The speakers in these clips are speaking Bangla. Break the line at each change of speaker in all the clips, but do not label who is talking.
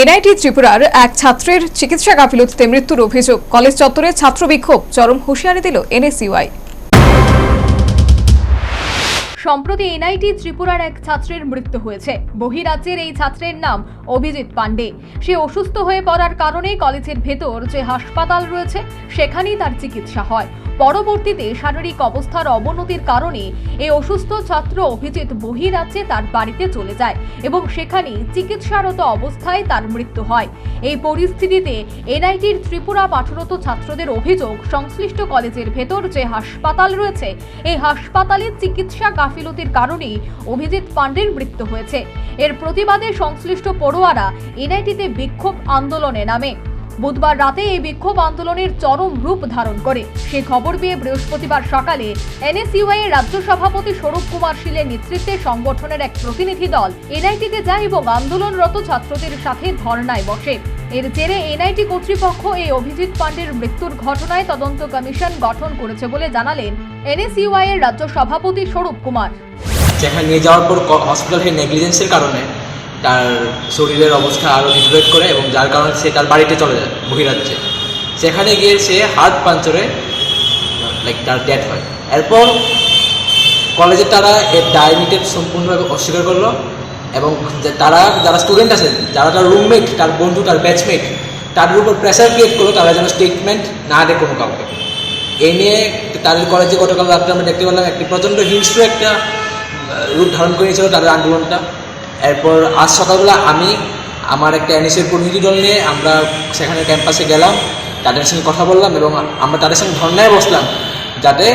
এনআইটি ত্রিপুরার এক ছাত্রের চিকিৎসা গাফিলতিতে মৃত্যুর অভিযোগ। কলেজ চত্বরে ছাত্র বিক্ষোভ চরম হুঁশিয়ারি দিল এনএসইউআই।
সম্প্রতি এনআইটি ত্রিপুরার এক ছাত্রের মৃত্যু হয়েছে। বহিরাজ্যের এই ছাত্রের নাম অভিজিৎ পাণ্ডে। সে অসুস্থ হয়ে পড়ার কারণে কলেজের ভেতর যে হাসপাতাল রয়েছে, সেখানেই তার চিকিৎসা হয়। পরবর্তীতে শারীরিক অবস্থার অবনতির কারণে এই অসুস্থ ছাত্র অভিজিৎ বহিরাজ্যে তার বাড়িতে চলে যায় এবং সেখানে চিকিৎসারত অবস্থায় তার মৃত্যু হয়। এই পরিস্থিতিতে এনআইটির ত্রিপুরা পাঠরত ছাত্রদের অভিযোগ, সংশ্লিষ্ট কলেজের ভেতর যে হাসপাতাল রয়েছে, এই হাসপাতালে চিকিৎসা গাফিলতির কারণেই অভিজিৎ পাণ্ডের মৃত্যু হয়েছে। এর প্রতিবাদে সংশ্লিষ্ট পড়ুয়ারা এনআইটিতে বিক্ষোভ আন্দোলনে নামে। বুধবার রাতে এই বিক্ষোভ আন্দোলনের চরম রূপ ধারণ করে। সে খবর পেয়ে বৃহস্পতিবার সকালে এনএসইউআই এর রাজ্য সভাপতি স্বরূপ কুমার শীলের নেতৃত্বে সংগঠনের এক প্রতিনিধি দল এনআইটিতে যায় এবং আন্দোলনরত ছাত্রদের সাথে ধর্নায় বসে। এর জেরে এনআইটি কর্তৃপক্ষ এই অভিজিৎ পাণ্ডের মৃত্যুর ঘটনায় তদন্ত কমিশন গঠন করেছে বলে জানালেন এনএসইউআই এর রাজ্য সভাপতি স্বরূপ কুমার।
যেখানে নিয়ে যাওয়ার পর হসপিটাল হসপিটালের নেগলিজেন্সের কারণে তার শরীরের অবস্থা আরও ডিটোরেট করে এবং যার কারণে সে তার বাড়িতে চলে যায়, বহিরাজ্যে। সেখানে গিয়ে সে হার্ট পাঞ্চরে লাইক তার ডেথ হয়। এরপর কলেজে তারা এর ডায়মিটেড সম্পূর্ণভাবে অস্বীকার করল। এবং তারা, যারা স্টুডেন্ট আছে, যারা তার রুমমেট তার বন্ধু, তার ব্যাচমেট তাদের উপর প্রেশার ক্রিয়েট করল, তারা যেন স্টেটমেন্ট না দেয় কোনো কাউকে। এই নিয়ে তাদের কলেজে গতকাল রাত্রে আমরা দেখতে পেলাম, একটি প্রচণ্ড হিংস্র একটা রূপ ধারণ করেছিল তাদের আন্দোলনটা। এরপর আজ সকালবেলা আমি, আমার একটা এনএসের প্রতিনিধি দল নিয়ে আমরা সেখানে ক্যাম্পাসে গেলাম, তাদের সঙ্গে কথা বললাম এবং আমরা তাদের সঙ্গে ধর্নায় বসলাম, যাতে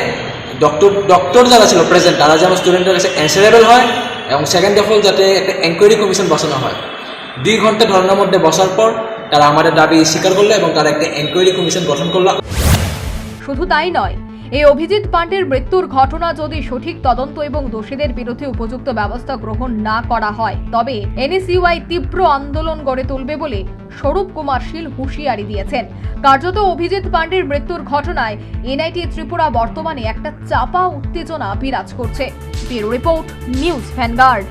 ডক্টর ডক্টর যারা ছিল প্রেজেন্ট তারা যেন স্টুডেন্টের কাছে অ্যান্সারেবল হয় এবং সেকেন্ড অফ অল যাতে একটা এনকোয়ারি কমিশন বসানো হয়। দুই ঘণ্টা ধর্নার মধ্যে বসার পর তারা আমাদের দাবি স্বীকার করল এবং তারা একটা এনকোয়ারি কমিশন গঠন করল।
শুধু তাই নয়, এই অভিজিৎ পান্ডের মৃত্যুর ঘটনা যদি সঠিক তদন্ত এবং দোষীদের বিরুদ্ধে উপযুক্ত ব্যবস্থা গ্রহণ না করা হয়, তবে এনএসইউআই তীব্র আন্দোলন গড়ে তুলবে বলে স্বরূপ কুমার শীল হুঁশিয়ারি দিয়েছেন। কার্যত অভিজিৎ পাণ্ডের মৃত্যুর ঘটনায় এনআইটি ত্রিপুরা বর্তমানে একটা চাপা উত্তেজনা বিরাজ করছে। Bureau report, News Vanguard.